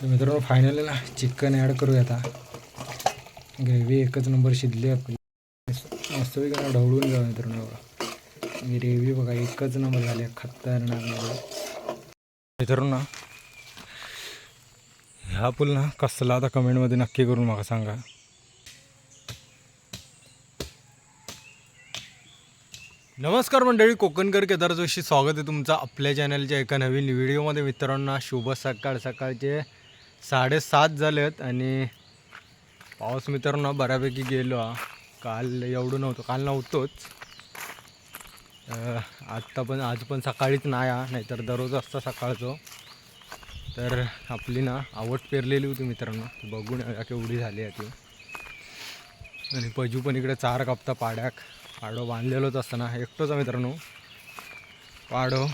तर मित्रांनो फायनल ना. चिकन ॲड करूया आता. ग्रेव्ही एकच नंबर शिजली आपली. मस्तपैकी ना ढवळून जाऊ मित्रांनो बघा. ग्रेव्ही बघा एकच नंबर झाली. खतरनाक मित्रांनो ह्या पूल ना कसला आता कमेंटमध्ये नक्की करून मला सांगा. नमस्कार मंडळी कोकणकर केदार जोशी. स्वागत आहे तुमचं आपल्या चॅनलच्या एका नवीन व्हिडिओमध्ये मित्रांना शुभ सकाळ. सकाळचे साडेसात झालेत आणि पाऊस मित्रांनो बऱ्यापैकी गेलो. हा काल एवढं नव्हतं. काल नव्हतोच. आत्ता पण आज पण सकाळीच नाही हा. नाहीतर दररोज असता सकाळचं. तर आपली ना आवड पेरलेली होती मित्रांनो. बघून या केवढी झाली आहे ती. आणि पजू पण इकडे चार कापता पाड्याक. पाडो बांधलेलोच असताना. एकटोच आहे मित्रांनो. पाडो.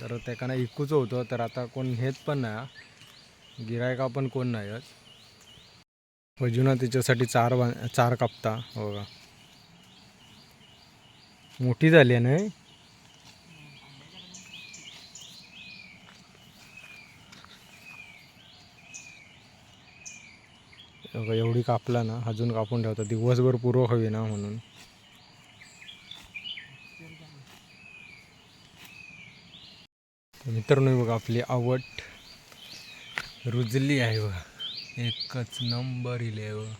तर त्याकाना इकूच होतं. तर आता कोण घेत पण नाही गिरायका पण कोण नाही आज पजूना तिच्यासाठी चार बां चार कापता बघा. मोठी झाली आहे नाही बघा, एवढी कापला ना अजून कापून ठेवता. दिवसभर पुरव हवी ना म्हणून. मित्रांनो बघा आपली आवड. रुजली आहे व एकच नंबर इले आहे बघा.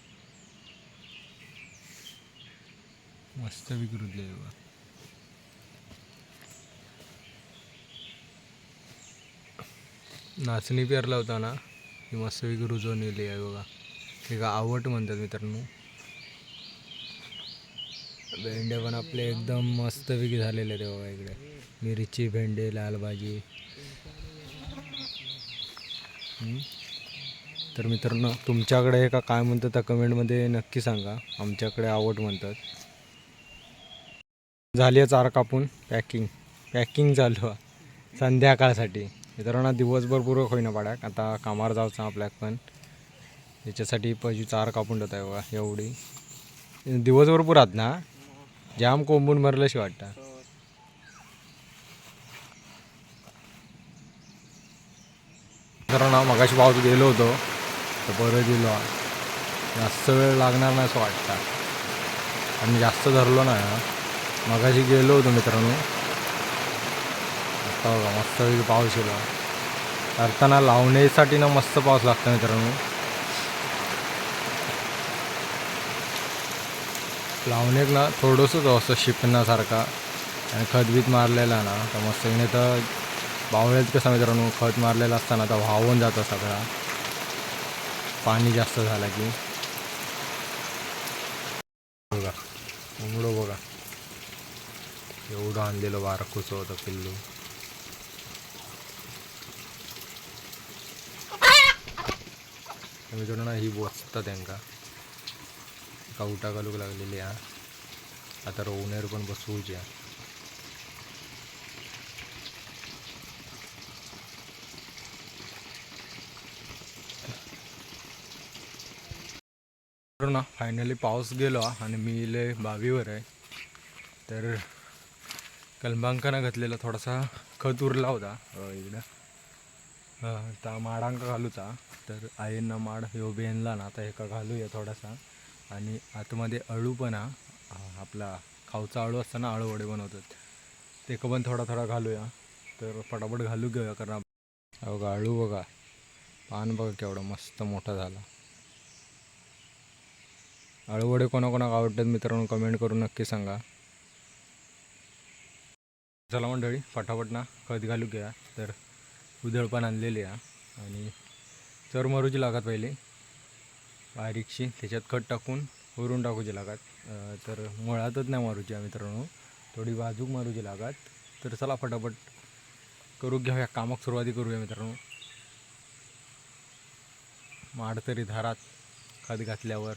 मस्त रुजली आहे बघा. नाचणी पेरला होता ना ही मस्त रुजवून इली आहे बघा. हे का आवट म्हणतात मित्रांनो. भेंडे पण आपले एकदम मस्तपैकी झालेले आहेत बघा इकडे. मिरची भेंडे लाल भाजी तर मित्रांनो तुमच्याकडे का काय म्हणतात त्या कमेंटमध्ये नक्की सांगा. आमच्याकडे आवड म्हणतात. झाली आहे चार कापून पॅकिंग. पॅकिंग चालू आहे संध्याकाळसाठी. मित्रांनो दिवसभर पूर्वक होईना पाड्याक. आता कामावर जावचं आपल्याक पण. याच्यासाठी पहिली चार कापून ठेवत आहे एवढी. दिवसभर पुरात ना? जाम कोंबून भरल्याशी वाटतं. मित्रांनो मगाशी पाऊस गेलो होतो तर परत दिलो जास्त वेळ लागणार नाही असं वाटतं. आणि जास्त धरलो नाही मगाशी गेलो होतो मित्रांनो. आता बघा मस्त पाऊस येलो करताना लावण्यासाठी ना मस्त पाऊस लागतो मित्रांनो. लावण्याक ना थोडंसंच असं शिपण्यासारखा आणि खतबीत मारलेला ना तर मस्त तर बावळ्यात कसं मित्रांनो खत मारलेलं असताना तर वाहून जातं सगळा. पाणी जास्त झालं की. बघा उमडो बघा. एवढं आणलेलं बारकूच होतं पिल्लू. तर ना ही बसता त्यांका. कावटा घालूक लागलेली हा. आता रोवणेर पण बसवूची ना. फायनली पाऊस गेलो आणि मी इले बावीवर आहे. तर कलबांकानं घातलेला थोडासा खत उरला होता. इकडं. अ, ता माडांका घालूचा. तर आईंना माड ह्यो बेनला ना आता एका घालूया थोडासा. आणि आतमध्ये अळू पण हा. आपला खाऊचा अळू असताना आळू वडे बनवतात. ते का पण थोडा थोडा घालूया. तर पटापट घालू घेऊया कारण अगं अळू बघा. पान बघा केवढा मस्त मोठा झाला. आळूवडे कोणाकोणाक आवडतात मित्रांनो कमेंट करून नक्की सांगा. चला मंडळी फटाफट ना खत घालू घ्या तर उधळ पण आणलेली आहे. आणि चरमरूची लागत पहिले. बारीकशी त्याच्यात खत टाकून वरून टाकूची लागत. तर मुळातच नाही मारूची आहे मित्रांनो. थोडी बाजूक मारूची लागत. तर चला फटाफट करू घ्या कामाक सुरुवाती करूया मित्रांनो. माड तरी धारात खत घातल्यावर.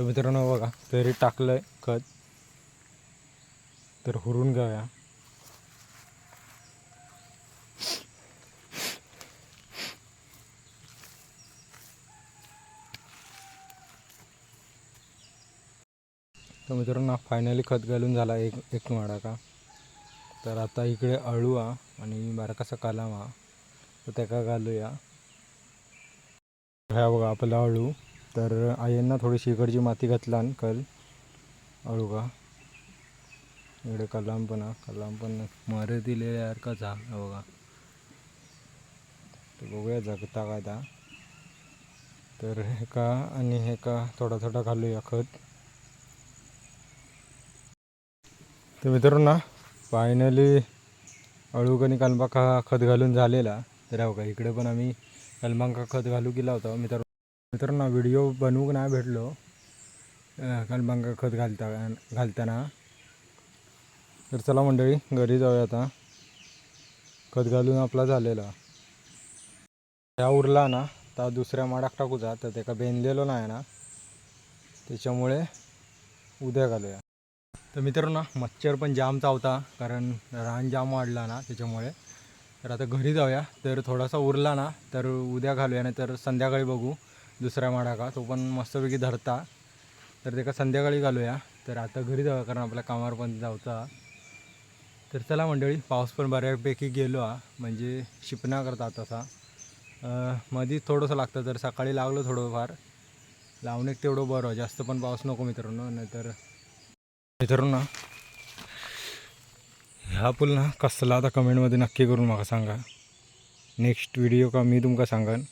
तर मित्रांनो बघा तरी टाकलं आहे खत. तर हुरून घेऊया. तर मित्रांनो फायनली खत घालून झाला एक एक माडा का? तर आता इकडे अळू हा आणि बारकासा कालाम. हा तर त्याका घालूया. ह्या बघा आपला अळू. तर आईंना थोडीशी इकडची माती घातला कल अळू का इकडे कलाम पण हा कलाम पण मरे दिलेल्यासारखाच हा हा बघा तर बघूया जगता काय ता तर हे का आणि हे का थोडा थोडा घालूया खत. तर मित्रांनो फायनली अळूकणी कलबाका खत घालून झालेला. तर बघा इकडे पण आम्ही कलबांका खत घालू गेला होता मित्र मित्रांनो व्हिडिओ बनवूक नाही भेटलो. अं, खत घालता घालताना. तर चला मंडळी घरी जाऊया आता. खत घालून आपला झालेला. ह्या उरला ना तर दुसऱ्या माडाक टाकूचा तर त्याका बेनलेलो नाही ना. त्याच्यामुळे उद्या घालूया. तर मित्रांनो मच्छर पण जाम चावता कारण रान जाम वाढला ना त्याच्यामुळे. तर आता घरी जाऊया. तर थोडासा उरला ना तर उद्या घालूया नाही तर संध्याकाळी बघू. दुसरा माडा का? तो पण मस्तपैकी धरता. तर ते का संध्याकाळी घालूया. तर आता घरी जाऊया कारण आपल्या कामावर पण जाऊचा तर चला मंडळी पाऊस पण बऱ्यापैकी गेलो हा म्हणजे शिपणा करता तसा. मधी थोडंसं लागतं. तर सकाळी लागलं थोडंफार. लावणीक तेवढं बरं जास्त पण पाऊस नको मित्रांनो. नाहीतर मित्रांनो ह्या पूल ना कसला? आता कमेंटमध्ये नक्की करून मला सांगा. नेक्स्ट व्हिडिओ का मी तुमका सांगन.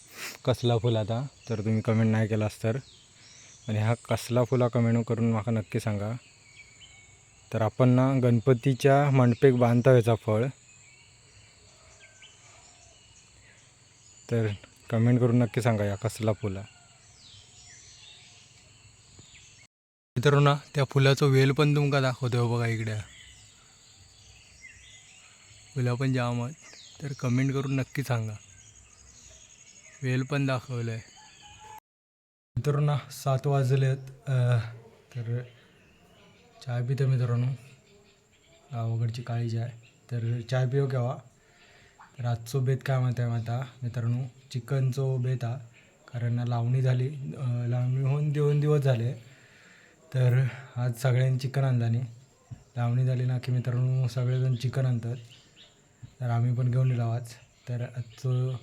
कसला फुल आता? तर तुम्ही कमेंट नाही केलास तर. आणि हा कसला फुला कमेंट करून म्हाका नक्की सांगा. तर आपण ना गणपतीच्या मंडपेक बांधता ह्याचा फळ. तर कमेंट करून नक्की सांगा या कसला फुला मित्रांनो त्या फुलाचं वेल पण तुमका दाखवतो बघा इकडे. फुलं पण जाम आहेत. तर कमेंट करून नक्की सांगा. वेल पण दाखवलं आहे मित्रांना सात वाजले आहेत तर चाय पितो मित्रांनो. गावाकडची काळी चाय तर चाय पिओ केव्हा तर आजचो बेत काय म्हणत आहे आता मित्रांनो चिकनचो बेत हा. कारण लावणी झाली. लावणी होऊन दोन दिवस झाले. तर आज सगळ्यांनी चिकन आणलं लावणी झाली ना की मित्रांनो सगळेजण चिकन आणतात. तर आम्ही पण घेऊन येलो आज तर आजचं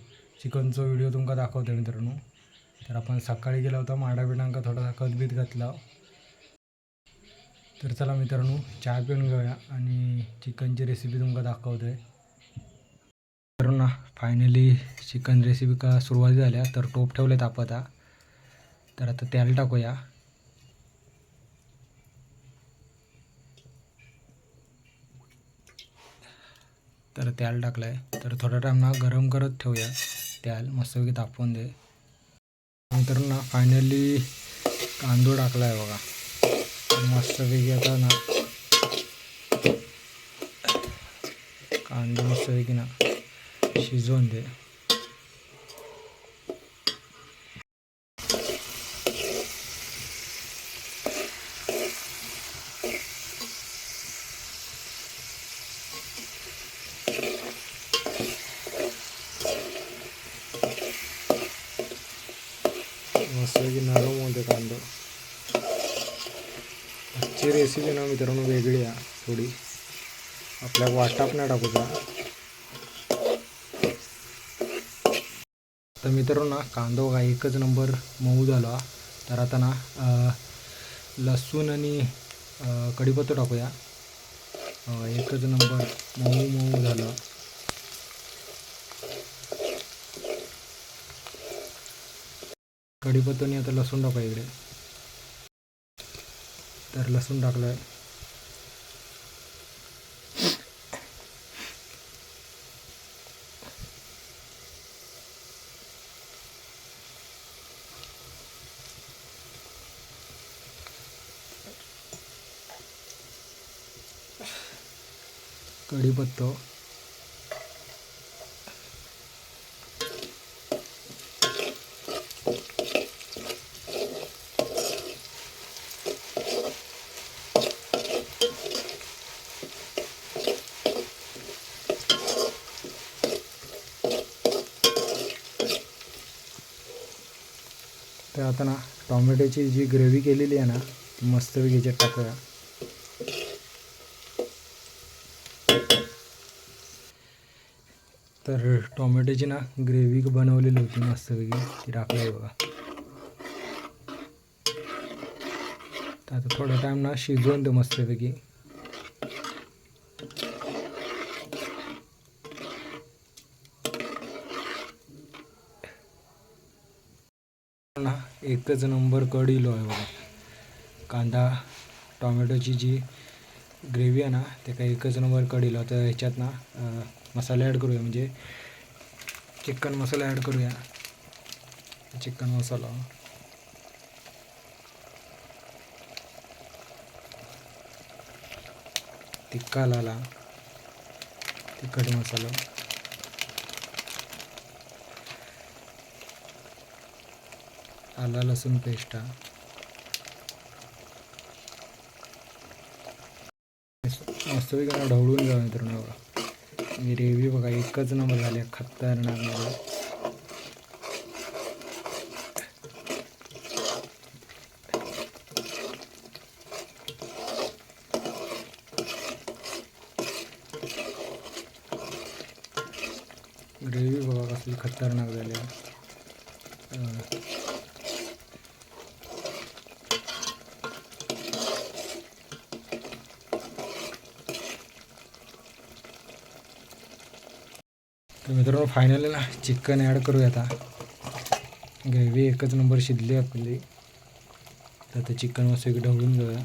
चिकनचा व्हिडिओ तुमका दाखवतो मित्रांनो. तर आपण सकाळी गेला होता माडा बिडांका थोडासा खतबीत घातला. तर चला मित्रांनो चहा पिऊन घेऊया आणि चिकनची रेसिपी तुमका दाखवतोय. मित्रांनो फायनली चिकन रेसिपी का सुरुवात झाल्या तर टोप ठेवले तापता तर आता तेल टाकूया. तर तेल टाकलं आहे तर थोडा टाईम ना गरम करत ठेवूया. त्याल मस्तपैकी तापवून दे. नंतर ना फायनली कांदो टाकला आहे बघा. मस्तपैकी आता ना कांदा मस्तपैकी ना शिजवून दे. मस्तपैकी नरम होते कांदा आजची रेसिपी ना मित्रांनो वेगळी आहे थोडी. आपल्या वाटाप नाही टाकूचा. तर मित्रांनो ना कांदो हा एकच नंबर मऊ झाला. तर आता ना लसूण आणि कढीपत्ता टाकूया. एकच नंबर मऊ मऊ झालं. कढीपत्तानी आता लसूण टाकूया इकडे. तर लसूण टाकलं आहे कढीपत्ता तर आता ना टॉमॅटोची जी ग्रेव्ही केलेली आहे ना ती मस्तपैकी याच्यात टाकूया. तर टॉमॅटोची ना ग्रेव्ही बनवलेली होती मस्तपैकी ती टाकली बघा. तर आता थोडा टाईम ना शिजवून दे मस्तपैकी ना एकच नंबर कढीलो आहे बघा. कांदा टोमॅटोची जी ग्रेव्ही आहे ना ते काही एकच नंबर कढीलो तर ह्याच्यात ना मसाला मसाले ॲड करूया. म्हणजे चिकन मसाला ॲड करूया. चिकन मसाला. तिक्का लाला तिखट मसाला. आला लसूण पेस्ट मस्त ढवळून जाऊ मित्रांनो बघा. ग्रेव्ही बघा एकच नंबर झाली आहे, खतरनाक मला ग्रेव्ही बघा. कसली खतरनाक झाली. मित्रांनो फायनल ना चिकन ॲड करूया आता. ग्रेव्ही एकच नंबर शिजली आपली. तर आता चिकन मस्त ढवळून जाऊया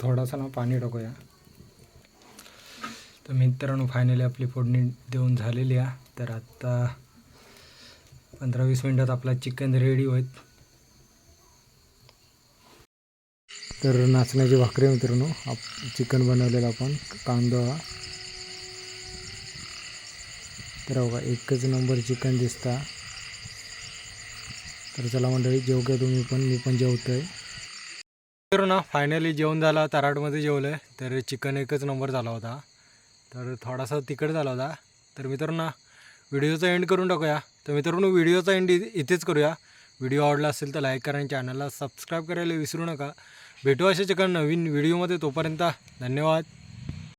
थोडासा ना पाणी टाकूया. तर मित्रांनो फायनली आपली फोडणी देऊन झालेली आहे. तर आता पंधरा वीस मिनटात आपला चिकन रेडी होईल. तर नाचण्याची भाकरी मित्रांनो. आप चिकन बनवलेलं आपण कांदा तर बघा एकच नंबर चिकन दिसता. तर चला मंडळी जेव तुम्ही पण. मी पण जेवतोय. तर ना फायनली जेवण झालं तराटमध्ये जेवलं आहे तर चिकन एकच नंबर झाला होता. तर थोडासा तिखट झाला होता. तर मित्रांनो व्हिडिओचा एंड करून टाकूया. तर मित्रांनो व्हिडिओचा एंड इ- इथेच करूया. व्हिडिओ आवडला असेल तर लाईक करा आणि चॅनलला सबस्क्राईब करायला विसरू नका. भेटू अशाच एका नवीन व्हिडिओमध्ये तोपर्यंत धन्यवाद.